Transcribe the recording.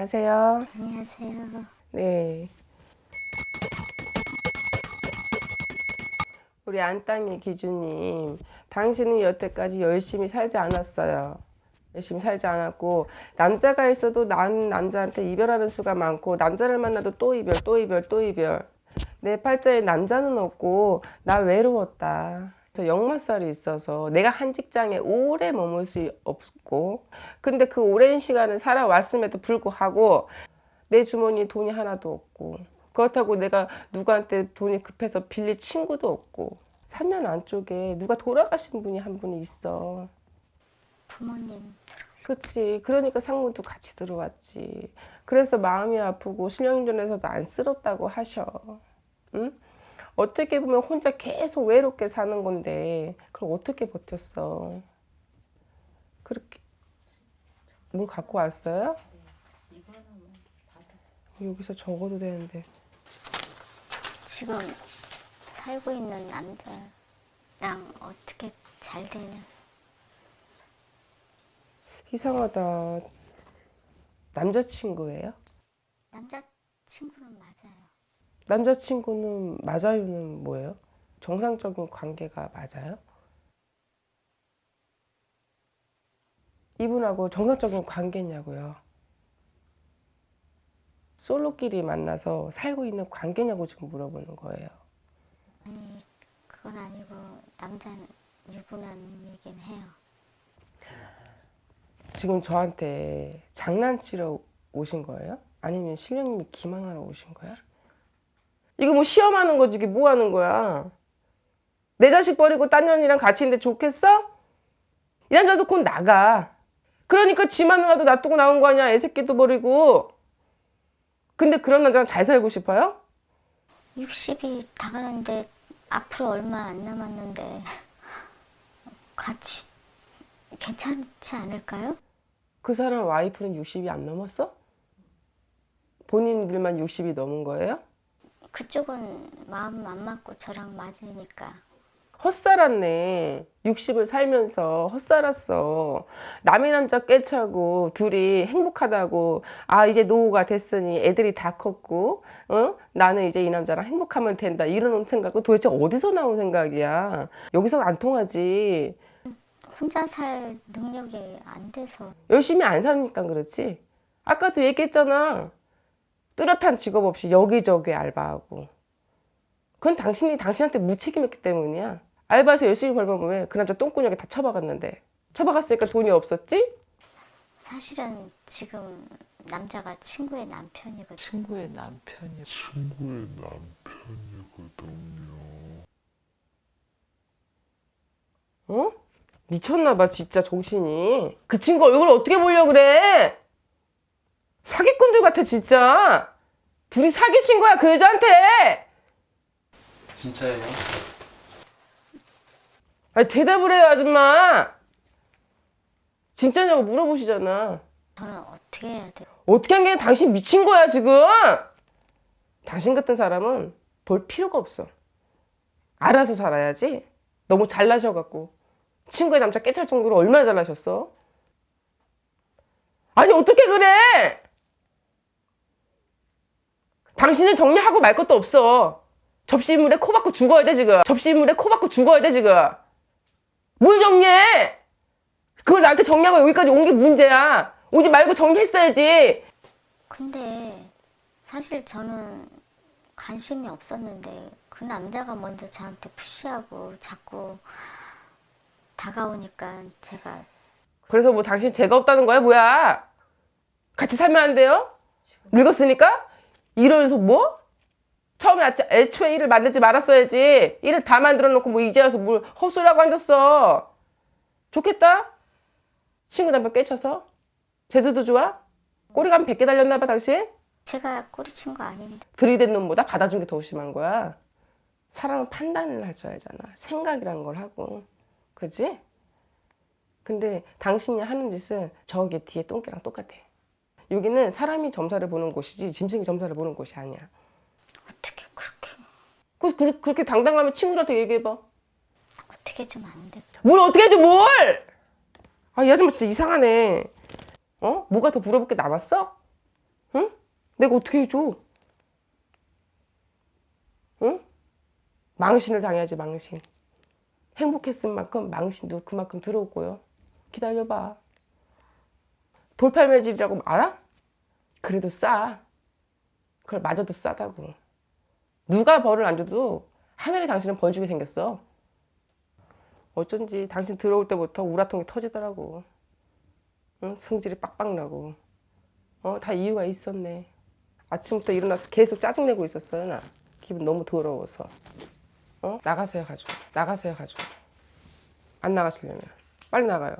안녕하세요. 안녕하세요. 네. 우리 안땅이 기준님, 당신은 여태까지 열심히 살지 않았어요. 열심히 살지 않았고 남자가 있어도 난 남자한테 이별하는 수가 많고 남자를 만나도 또 이별, 또 이별, 또 이별. 내 팔자에 남자는 없고 나 외로웠다. 저 역마살이 있어서 내가 한 직장에 오래 머물 수 없고 근데 그 오랜 시간을 살아왔음에도 불구하고 내 주머니에 돈이 하나도 없고 그렇다고 내가 누구한테 돈이 급해서 빌릴 친구도 없고 3년 안쪽에 누가 돌아가신 분이 한 분이 있어. 부모님. 그치. 그러니까 상무도 같이 들어왔지. 그래서 마음이 아프고 신령전에서도 안쓰럽다고 하셔. 응? 어떻게 보면 혼자 계속 외롭게 사는 건데 그걸 어떻게 버텼어 그렇게 뭘 갖고 왔어요? 여기서 적어도 되는데 지금 살고 있는 남자랑 어떻게 잘 되는 이상하다 남자친구예요? 남자 친구는 맞아요. 남자친구는 맞아요는 뭐예요? 정상적인 관계가 맞아요? 이분하고 정상적인 관계냐고요? 솔로끼리 만나서 살고 있는 관계냐고 지금 물어보는 거예요. 아니 그건 아니고 남자는 유부남이긴 해요. 지금 저한테 장난치러 오신 거예요? 아니면 신령님이 기만하러 오신 거야? 이거 뭐 시험하는 거지 이게 뭐 하는 거야? 내 자식 버리고 딴 년이랑 같이 있는데 좋겠어? 이 남자도 곧 나가. 그러니까 지 마누라도 놔두고 나온 거 아니야? 애 새끼도 버리고. 근데 그런 남자랑 잘 살고 싶어요? 60이 다 가는데 앞으로 얼마 안 남았는데 같이 괜찮지 않을까요? 그 사람 와이프는 60이 안 넘었어? 본인들만 60이 넘은 거예요? 그쪽은 마음 안 맞고 저랑 맞으니까 헛살았네. 60을 살면서 헛살았어. 남의 남자 꿰차고 둘이 행복하다고 아 이제 노후가 됐으니 애들이 다 컸고 어? 나는 이제 이 남자랑 행복하면 된다 이런 생각은 도대체 어디서 나온 생각이야. 여기서 안 통하지. 혼자 살 능력이 안 돼서 열심히 안 사니까 그렇지. 아까도 얘기했잖아. 뚜렷한 직업 없이 여기저기 알바하고. 그건 당신이 당신한테 무책임했기 때문이야. 알바해서 열심히 벌면 왜 그 남자 똥구녕에 다 처박았는데. 처박았으니까 돈이 없었지? 사실은 지금 남자가 친구의 남편이거든요. 친구의 남편이 친구의 남편이거든요. 어? 미쳤나봐 진짜 정신이. 그 친구 얼굴 어떻게 보려 그래? 사기꾼들 같아 진짜. 둘이 사기친 거야 그 여자한테. 진짜예요? 아니 대답을 해요 아줌마. 진짜냐고 물어보시잖아. 저는 어떻게 해야 돼요? 어떻게 한 게 당신 미친 거야 지금? 당신 같은 사람은 볼 필요가 없어. 알아서 살아야지. 너무 잘나셔갖고 친구의 남자 깨찰 정도로 얼마나 잘나셨어? 아니 어떻게 그래? 당신은 정리하고 말 것도 없어. 접시물에 코 박고 죽어야 돼 지금. 접시물에 코 박고 죽어야 돼 지금. 뭘 정리해? 그걸 나한테 정리하고 여기까지 온 게 문제야. 오지 말고 정리했어야지. 근데 사실 저는 관심이 없었는데 그 남자가 먼저 저한테 푸시하고 자꾸 다가오니까 제가 그래서 뭐 당신 죄가 없다는 거야 뭐야? 같이 살면 안 돼요? 늙었으니까? 이러면서 뭐? 처음에 아- 애초에 일을 만들지 말았어야지. 일을 다 만들어 놓고 뭐 이제 와서 뭘 헛소리하고 앉았어. 좋겠다. 친구 남편 깨쳐서. 제주도 좋아? 꼬리가 한 100개 달렸나 봐 당신? 제가 꼬리친 거 아닌데 들이댄 놈보다 받아준 게 더 심한 거야. 사람은 판단을 할 줄 알잖아. 생각이란 걸 하고. 그지? 근데 당신이 하는 짓은 저기 뒤에 똥개랑 똑같아. 여기는 사람이 점사를 보는 곳이지 짐승이 점사를 보는 곳이 아니야. 어떻게 그렇게 그래서 그- 그렇게 당당하면 친구한테 얘기해봐. 어떻게 좀 안 돼? 뭘 어떻게 해줘 뭘! 아 이 아줌마 진짜 이상하네. 어? 뭐가 더 물어볼 게 남았어? 내가 어떻게 해줘? 응? 망신을 당해야지 망신. 행복했을 만큼 망신도 그만큼 들어올 거요. 기다려봐. 돌팔매질이라고 알아? 그래도 싸. 그걸 맞아도 싸다고. 누가 벌을 안 줘도 하늘이 당신은 벌 주게 생겼어. 어쩐지 당신 들어올 때부터 우라통이 터지더라고. 응? 승질이 빡빡 나고. 어, 다 이유가 있었네. 아침부터 일어나서 계속 짜증내고 있었어요, 나. 기분 너무 더러워서. 어? 나가세요, 가지고. 나가세요, 가지고. 안 나가시려면. 빨리 나가요.